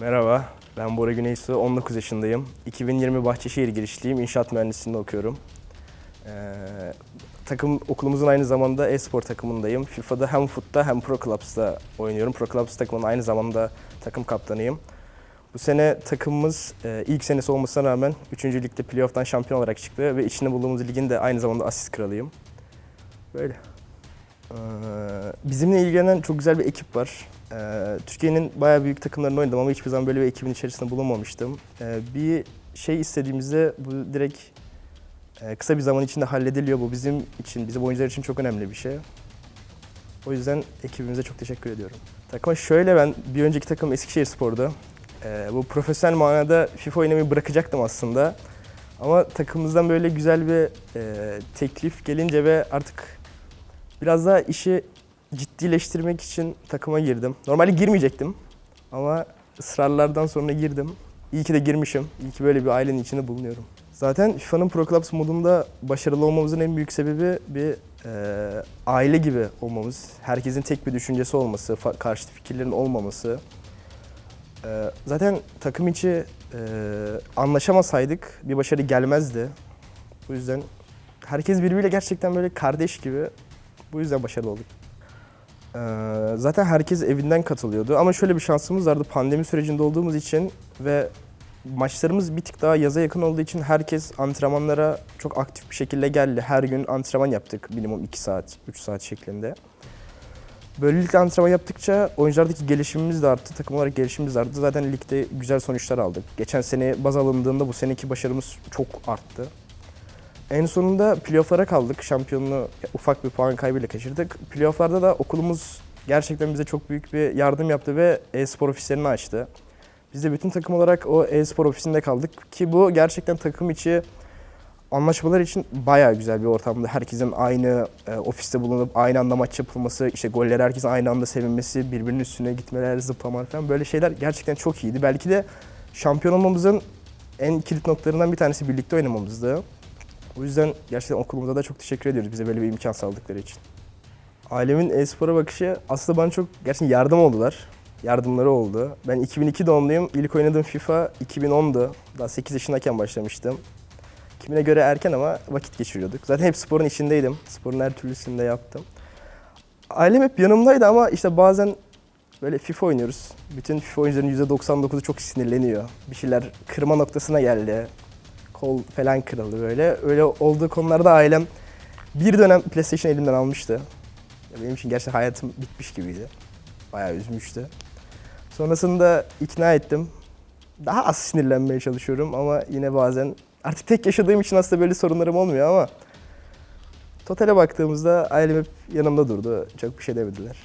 Merhaba, ben Bora Güneysu, 19 yaşındayım. 2020 Bahçeşehir girişliyim, inşaat mühendisliğinde okuyorum. Ee, takım okulumuzun aynı zamanda e-spor takımındayım. FIFA'da hem FUT'ta hem Pro Clubs'ta oynuyorum. Pro Clubs takımının aynı zamanda takım kaptanıyım. Bu sene takımımız e, ilk senesi olmasına rağmen 3. ligde playoff'tan şampiyon olarak çıktı ve içinde bulunduğumuz ligin de aynı zamanda asist kralıyım. Böyle. Ee, bizimle ilgilenen çok güzel bir ekip var. Ee, Türkiye'nin bayağı büyük takımlarında oynadım ama hiçbir zaman böyle bir ekibin içerisinde bulunmamıştım. Ee, bir şey istediğimizde bu direkt e, kısa bir zaman içinde hallediliyor. Bu bizim için, bizim oyuncular için çok önemli bir şey. O yüzden ekibimize çok teşekkür ediyorum. Takıma şöyle ben bir önceki takım Eskişehir Spor'du. Ee, bu profesyonel manada FIFA oynamayı bırakacaktım aslında. Ama takımımızdan böyle güzel bir e, teklif gelince ve artık biraz daha işi ciddileştirmek için takıma girdim. Normalde girmeyecektim ama ısrarlardan sonra girdim. İyi ki de girmişim. İyi ki böyle bir ailenin içinde bulunuyorum. Zaten FIFA'nın Pro Clubs modunda başarılı olmamızın en büyük sebebi bir e, aile gibi olmamız. Herkesin tek bir düşüncesi olması, karşıt fikirlerin olmaması. E, zaten takım içi e, anlaşamasaydık bir başarı gelmezdi. Bu yüzden herkes birbiriyle gerçekten böyle kardeş gibi. Bu yüzden başarılı olduk. Ee, zaten herkes evinden katılıyordu ama şöyle bir şansımız vardı pandemi sürecinde olduğumuz için ve maçlarımız bir tık daha yaza yakın olduğu için herkes antrenmanlara çok aktif bir şekilde geldi. Her gün antrenman yaptık minimum 2 saat, 3 saat şeklinde. Böylelikle antrenman yaptıkça oyunculardaki gelişimimiz de arttı, takım olarak gelişimimiz de arttı. Zaten ligde güzel sonuçlar aldık. Geçen sene baz alındığında bu seneki başarımız çok arttı. En sonunda playoff'lara kaldık. Şampiyonluğu ufak bir puan kaybıyla kaçırdık. Playoff'larda da okulumuz gerçekten bize çok büyük bir yardım yaptı ve e-spor ofislerini açtı. Biz de bütün takım olarak o e-spor ofisinde kaldık ki bu gerçekten takım içi anlaşmalar için bayağı güzel bir ortamdı. Herkesin aynı e, ofiste bulunup aynı anda maç yapılması, işte golleri herkesin aynı anda sevinmesi, birbirinin üstüne gitmeler, zıplamalar falan böyle şeyler gerçekten çok iyiydi. Belki de şampiyon olmamızın en kilit noktalarından bir tanesi birlikte oynamamızdı. O yüzden gerçekten okulumuza da çok teşekkür ediyoruz bize böyle bir imkan sağladıkları için. Ailemin e-spora bakışı aslında bana çok gerçekten yardım oldular. Yardımları oldu. Ben 2002 doğumluyum. İlk oynadığım FIFA 2010'du. Daha 8 yaşındayken başlamıştım. Kimine göre erken ama vakit geçiriyorduk. Zaten hep sporun içindeydim. Sporun her türlüsünü de yaptım. Ailem hep yanımdaydı ama işte bazen böyle FIFA oynuyoruz. Bütün FIFA oyuncuların %99'u çok sinirleniyor. Bir şeyler kırma noktasına geldi kol falan kırıldı böyle. Öyle olduğu konularda ailem bir dönem PlayStation elimden almıştı. Benim için gerçekten hayatım bitmiş gibiydi. Bayağı üzmüştü. Sonrasında ikna ettim. Daha az sinirlenmeye çalışıyorum ama yine bazen artık tek yaşadığım için aslında böyle sorunlarım olmuyor ama totale baktığımızda ailem hep yanımda durdu. Çok bir şey demediler.